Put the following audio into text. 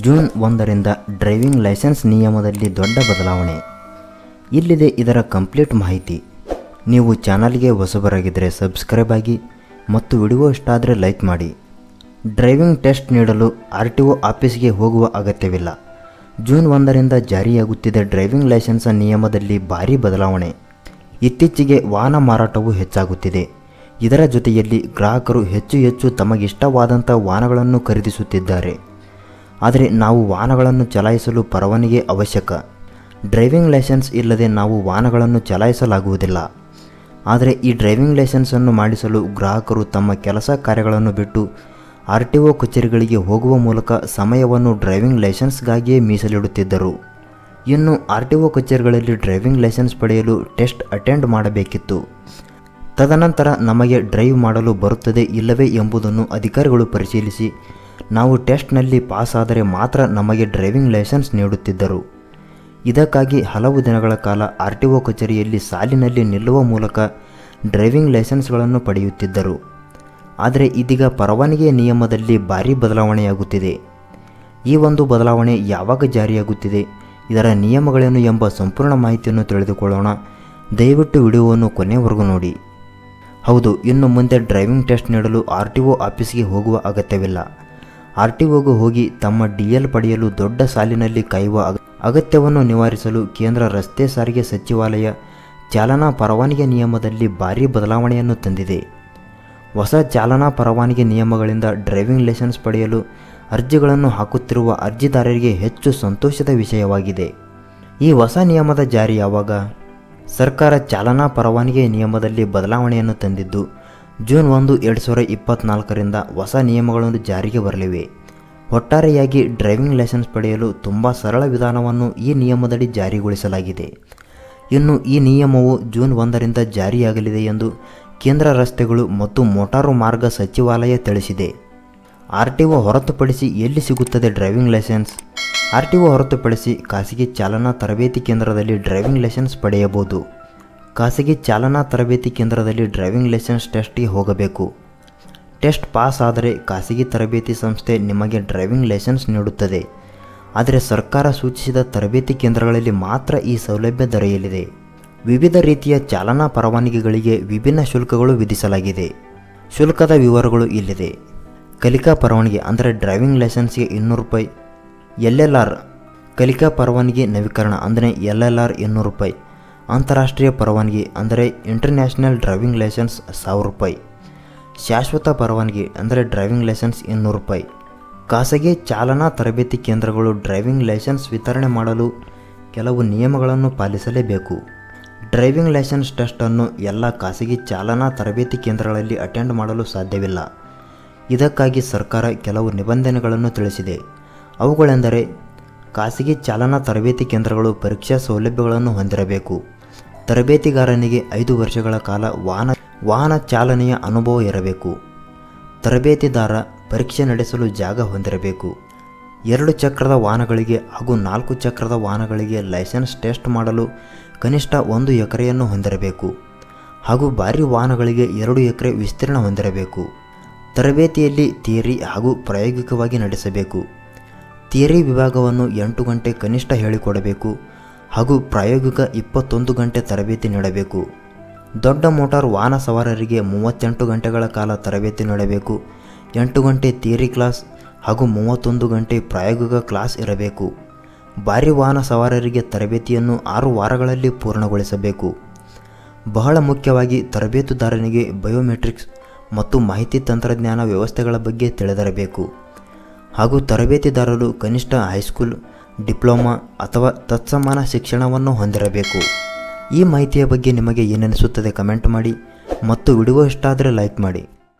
June ಒಂದರಿಂದ driving licence ನಿಯಮದಲ್ಲಿ ದೊಡ್ಡ ಬದಲಾವಣೆ. ಇಲ್ಲಿದೆ ಇದರ ಕಂಪ್ಲೀಟ್ ಮಾಹಿತಿ. ನೀವು ಚಾನಲ್ಗೆ ಹೊಸಬರಾಗಿದ್ದರೆ ಸಬ್ಸ್ಕ್ರೈಬ್ ಆಗಿ ಮತ್ತು ವಿಡಿಯೋ ಇಷ್ಟ ಆದರೆ ಲೈಕ್ ಮಾಡಿ. ಡ್ರೈವಿಂಗ್ ಟೆಸ್ಟ್ ನೀಡಲು ಆರ್ ಟಿ ಒ ಆಫೀಸ್ಗೆ ಹೋಗುವ ಅಗತ್ಯವಿಲ್ಲ. ಜೂನ್ ಒಂದರಿಂದ ಜಾರಿಯಾಗುತ್ತಿದೆ ಡ್ರೈವಿಂಗ್ ಲೈಸೆನ್ಸ್ ನಿಯಮದಲ್ಲಿ ಭಾರೀ ಬದಲಾವಣೆ. ಇತ್ತೀಚೆಗೆ ವಾಹನ ಮಾರಾಟವು ಹೆಚ್ಚಾಗುತ್ತಿದೆ. ಇದರ ಜೊತೆಯಲ್ಲಿ ಗ್ರಾಹಕರು ಹೆಚ್ಚು ಹೆಚ್ಚು ತಮಗಿಷ್ಟವಾದಂಥ ವಾಹನಗಳನ್ನು ಖರೀದಿಸುತ್ತಿದ್ದಾರೆ. ಆದರೆ ನಾವು ವಾಹನಗಳನ್ನು ಚಲಾಯಿಸಲು ಪರವಾನಿಗೆ ಅವಶ್ಯಕ. ಡ್ರೈವಿಂಗ್ ಲೈಸೆನ್ಸ್ ಇಲ್ಲದೆ ನಾವು ವಾಹನಗಳನ್ನು ಚಲಾಯಿಸಲಾಗುವುದಿಲ್ಲ. ಆದರೆ ಈ ಡ್ರೈವಿಂಗ್ ಲೈಸೆನ್ಸನ್ನು ಮಾಡಿಸಲು ಗ್ರಾಹಕರು ತಮ್ಮ ಕೆಲಸ ಕಾರ್ಯಗಳನ್ನು ಬಿಟ್ಟು ಆರ್ ಟಿ ಒ ಕಚೇರಿಗಳಿಗೆ ಹೋಗುವ ಮೂಲಕ ಸಮಯವನ್ನು ಡ್ರೈವಿಂಗ್ ಲೈಸೆನ್ಸ್ಗಾಗಿಯೇ ಮೀಸಲಿಡುತ್ತಿದ್ದರು. ಇನ್ನು ಆರ್ ಟಿ ಒ ಕಚೇರಿಗಳಲ್ಲಿ ಡ್ರೈವಿಂಗ್ ಲೈಸೆನ್ಸ್ ಪಡೆಯಲು ಟೆಸ್ಟ್ ಅಟೆಂಡ್ ಮಾಡಬೇಕಿತ್ತು. ತದನಂತರ ನಮಗೆ ಡ್ರೈವ್ ಮಾಡಲು ಬರುತ್ತದೆ ಇಲ್ಲವೇ ಎಂಬುದನ್ನು ಅಧಿಕಾರಿಗಳು ಪರಿಶೀಲಿಸಿ ನಾವು ಟೆಸ್ಟ್ನಲ್ಲಿ ಪಾಸ್ ಆದರೆ ಮಾತ್ರ ನಮಗೆ ಡ್ರೈವಿಂಗ್ ಲೈಸೆನ್ಸ್ ನೀಡುತ್ತಿದ್ದರು. ಇದಕ್ಕಾಗಿ ಹಲವು ದಿನಗಳ ಕಾಲ ಆರ್ ಟಿ ಒ ಕಚೇರಿಯಲ್ಲಿ ಸಾಲಿನಲ್ಲಿ ನಿಲ್ಲುವ ಮೂಲಕ ಡ್ರೈವಿಂಗ್ ಲೈಸೆನ್ಸ್ಗಳನ್ನು ಪಡೆಯುತ್ತಿದ್ದರು. ಆದರೆ ಇದೀಗ ಪರವಾನಗಿ ನಿಯಮದಲ್ಲಿ ಭಾರೀ ಬದಲಾವಣೆಯಾಗುತ್ತಿದೆ. ಈ ಒಂದು ಬದಲಾವಣೆ ಯಾವಾಗ ಜಾರಿಯಾಗುತ್ತಿದೆ, ಇದರ ನಿಯಮಗಳೇನು ಎಂಬ ಸಂಪೂರ್ಣ ಮಾಹಿತಿಯನ್ನು ತಿಳಿದುಕೊಳ್ಳೋಣ. ದಯವಿಟ್ಟು ವಿಡಿಯೋವನ್ನು ಕೊನೆಯವರೆಗೂ ನೋಡಿ. ಹೌದು, ಇನ್ನು ಮುಂದೆ ಡ್ರೈವಿಂಗ್ ಟೆಸ್ಟ್ ನೀಡಲು ಆರ್ ಟಿ ಒ ಆಫೀಸ್ಗೆ ಹೋಗುವ ಅಗತ್ಯವಿಲ್ಲ. ಆರ್ ಟಿ ಒಗೂ ಹೋಗಿ ತಮ್ಮ ಡಿ ಎಲ್ ಪಡೆಯಲು ದೊಡ್ಡ ಸಾಲಿನಲ್ಲಿ ಕಾಯುವ ಅಗ- ಅಗತ್ಯವನ್ನು ನಿವಾರಿಸಲು ಕೇಂದ್ರ ರಸ್ತೆ ಸಾರಿಗೆ ಸಚಿವಾಲಯ ಚಾಲನಾ ಪರವಾನಿಗೆ ನಿಯಮದಲ್ಲಿ ಭಾರೀ ಬದಲಾವಣೆಯನ್ನು ತಂದಿದೆ. ಹೊಸ ಚಾಲನಾ ಪರವಾನಿಗೆ ನಿಯಮಗಳಿಂದ ಡ್ರೈವಿಂಗ್ ಲೈಸೆನ್ಸ್ ಪಡೆಯಲು ಅರ್ಜಿಗಳನ್ನು ಹಾಕುತ್ತಿರುವ ಅರ್ಜಿದಾರರಿಗೆ ಹೆಚ್ಚು ಸಂತೋಷದ ವಿಷಯವಾಗಿದೆ. ಈ ಹೊಸ ನಿಯಮದ ಜಾರಿ ಯಾವಾಗ? ಸರ್ಕಾರ ಚಾಲನಾ ಪರವಾನಿಗೆ ನಿಯಮದಲ್ಲಿ ಬದಲಾವಣೆಯನ್ನು ತಂದಿದ್ದು ಜೂನ್ ಒಂದು, ಎರಡು ಸಾವಿರದ ಇಪ್ಪತ್ತ್ನಾಲ್ಕರಿಂದ ಹೊಸ ನಿಯಮಗಳನ್ನು ಜಾರಿಗೆ ಬರಲಿವೆ. ಒಟ್ಟಾರೆಯಾಗಿ ಡ್ರೈವಿಂಗ್ ಲೈಸೆನ್ಸ್ ಪಡೆಯಲು ತುಂಬ ಸರಳ ವಿಧಾನವನ್ನು ಈ ನಿಯಮದಡಿ ಜಾರಿಗೊಳಿಸಲಾಗಿದೆ. ಇನ್ನು ಈ ನಿಯಮವು ಜೂನ್ ಒಂದರಿಂದ ಜಾರಿಯಾಗಲಿದೆ ಎಂದು ಕೇಂದ್ರ ರಸ್ತೆಗಳು ಮತ್ತು ಮೋಟಾರು ಮಾರ್ಗ ಸಚಿವಾಲಯ ತಿಳಿಸಿದೆ. ಆರ್ ಟಿ ಒ ಹೊರತುಪಡಿಸಿ ಎಲ್ಲಿ ಸಿಗುತ್ತದೆ driving licence? R T O ಹೊರತುಪಡಿಸಿ ಖಾಸಗಿ ಚಾಲನಾ ತರಬೇತಿ ಕೇಂದ್ರದಲ್ಲಿ ಡ್ರೈವಿಂಗ್ ಲೈಸೆನ್ಸ್ ಪಡೆಯಬಹುದು. ಖಾಸಗಿ ಚಾಲನಾ ತರಬೇತಿ ಕೇಂದ್ರದಲ್ಲಿ ಡ್ರೈವಿಂಗ್ ಲೈಸೆನ್ಸ್ ಟೆಸ್ಟ್ಗೆ ಹೋಗಬೇಕು. ಟೆಸ್ಟ್ ಪಾಸ್ ಆದರೆ ಖಾಸಗಿ ತರಬೇತಿ ಸಂಸ್ಥೆ ನಿಮಗೆ ಡ್ರೈವಿಂಗ್ ಲೈಸೆನ್ಸ್ ನೀಡುತ್ತದೆ. ಆದರೆ ಸರ್ಕಾರ ಸೂಚಿಸಿದ ತರಬೇತಿ ಕೇಂದ್ರಗಳಲ್ಲಿ ಮಾತ್ರ ಈ ಸೌಲಭ್ಯ ದೊರೆಯಲಿದೆ. ವಿವಿಧ ರೀತಿಯ ಚಾಲನಾ ಪರವಾನಗಿಗಳಿಗೆ ವಿಭಿನ್ನ ಶುಲ್ಕಗಳು ವಿಧಿಸಲಾಗಿದೆ. ಶುಲ್ಕದ ವಿವರಗಳು ಇಲ್ಲಿದೆ. ಕಲಿಕಾ ಪರವಾನಗಿ ಅಂದರೆ ಡ್ರೈವಿಂಗ್ ಲೈಸೆನ್ಸ್ಗೆ ಇನ್ನೂರು ರೂಪಾಯಿ, ಎಲ್ ಎಲ್ ಆರ್ ಕಲಿಕಾ ಪರವಾನಗಿ ನವೀಕರಣ ಅಂದರೆ ಎಲ್ ಎಲ್ ಆರ್ ಇನ್ನೂರು ರೂಪಾಯಿ. ಅಂತಾರಾಷ್ಟ್ರೀಯ ಪರವಾನಗಿ ಅಂದರೆ ಇಂಟರ್ನ್ಯಾಷನಲ್ ಡ್ರೈವಿಂಗ್ ಲೈಸೆನ್ಸ್ ಸಾವಿರ ರೂಪಾಯಿ. ಶಾಶ್ವತ ಪರವಾನಗಿ ಅಂದರೆ ಡ್ರೈವಿಂಗ್ ಲೈಸೆನ್ಸ್ ಇನ್ನೂರು ರೂಪಾಯಿ. ಖಾಸಗಿ ಚಾಲನಾ ತರಬೇತಿ ಕೇಂದ್ರಗಳು ಡ್ರೈವಿಂಗ್ ಲೈಸೆನ್ಸ್ ವಿತರಣೆ ಮಾಡಲು ಕೆಲವು ನಿಯಮಗಳನ್ನು ಪಾಲಿಸಲೇಬೇಕು. ಡ್ರೈವಿಂಗ್ ಲೈಸೆನ್ಸ್ ಟೆಸ್ಟನ್ನು ಎಲ್ಲ ಖಾಸಗಿ ಚಾಲನಾ ತರಬೇತಿ ಕೇಂದ್ರಗಳಲ್ಲಿ ಅಟೆಂಡ್ ಮಾಡಲು ಸಾಧ್ಯವಿಲ್ಲ. ಇದಕ್ಕಾಗಿ ಸರ್ಕಾರ ಕೆಲವು ನಿಬಂಧನೆಗಳನ್ನು ತಿಳಿಸಿದೆ. ಅವುಗಳೆಂದರೆ ಖಾಸಗಿ ಚಾಲನಾ ತರಬೇತಿ ಕೇಂದ್ರಗಳು ಪರೀಕ್ಷಾ ಸೌಲಭ್ಯಗಳನ್ನು ಹೊಂದಿರಬೇಕು. ತರಬೇತಿಗಾರನಿಗೆ ಐದು ವರ್ಷಗಳ ಕಾಲ ವಾಹನ ವಾಹನ ಚಾಲನೆಯ ಅನುಭವ ಇರಬೇಕು. ತರಬೇತಿದಾರ ಪರೀಕ್ಷೆ ನಡೆಸಲು ಜಾಗ ಹೊಂದಿರಬೇಕು. ಎರಡು ಚಕ್ರದ ವಾಹನಗಳಿಗೆ ಹಾಗೂ ನಾಲ್ಕು ಚಕ್ರದ ವಾಹನಗಳಿಗೆ ಲೈಸೆನ್ಸ್ ಟೆಸ್ಟ್ ಮಾಡಲು ಕನಿಷ್ಠ ಒಂದು ಎಕರೆಯನ್ನು ಹೊಂದಿರಬೇಕು. ಹಾಗೂ ಭಾರಿ ವಾಹನಗಳಿಗೆ ಎರಡು ಎಕರೆ ವಿಸ್ತೀರ್ಣ ಹೊಂದಿರಬೇಕು. ತರಬೇತಿಯಲ್ಲಿ ಥಿಯರಿ ಹಾಗೂ ಪ್ರಾಯೋಗಿಕವಾಗಿ ನಡೆಸಬೇಕು. ಥಿಯರಿ ವಿಭಾಗವನ್ನು ಎಂಟು ಗಂಟೆ ಕನಿಷ್ಠ ಹೇಳಿಕೊಡಬೇಕು ಹಾಗೂ ಪ್ರಾಯೋಗಿಕ ಇಪ್ಪತ್ತೊಂದು ಗಂಟೆ ತರಬೇತಿ ನೀಡಬೇಕು. ದೊಡ್ಡ ಮೋಟಾರ್ ವಾಹನ ಸವಾರರಿಗೆ ಮೂವತ್ತೆಂಟು ಗಂಟೆಗಳ ಕಾಲ ತರಬೇತಿ ನೀಡಬೇಕು. ಎಂಟು ಗಂಟೆ ಥಿಯರಿ ಕ್ಲಾಸ್ ಹಾಗೂ ಮೂವತ್ತೊಂದು ಗಂಟೆ ಪ್ರಾಯೋಗಿಕ ಕ್ಲಾಸ್ ಇರಬೇಕು. ಭಾರಿ ವಾಹನ ಸವಾರರಿಗೆ ತರಬೇತಿಯನ್ನು ಆರು ವಾರಗಳಲ್ಲಿ ಪೂರ್ಣಗೊಳಿಸಬೇಕು. ಬಹಳ ಮುಖ್ಯವಾಗಿ ತರಬೇತುದಾರನಿಗೆ ಬಯೋಮೆಟ್ರಿಕ್ಸ್ ಮತ್ತು ಮಾಹಿತಿ ತಂತ್ರಜ್ಞಾನ ವ್ಯವಸ್ಥೆಗಳ ಬಗ್ಗೆ ತಿಳಿದಿರಬೇಕು. ಹಾಗೂ ತರಬೇತಿದಾರರು ಕನಿಷ್ಠ ಹೈಸ್ಕೂಲ್, ಡಿಪ್ಲೊಮಾ ಅಥವಾ ತತ್ಸಮಾನ ಶಿಕ್ಷಣವನ್ನು ಹೊಂದಿರಬೇಕು. ಈ ಮಾಹಿತಿಯ ಬಗ್ಗೆ ನಿಮಗೆ ಏನನಿಸುತ್ತದೆ ಕಮೆಂಟ್ ಮಾಡಿ ಮತ್ತು ವಿಡಿಯೋ ಇಷ್ಟ ಆದರೆ ಲೈಕ್ ಮಾಡಿ.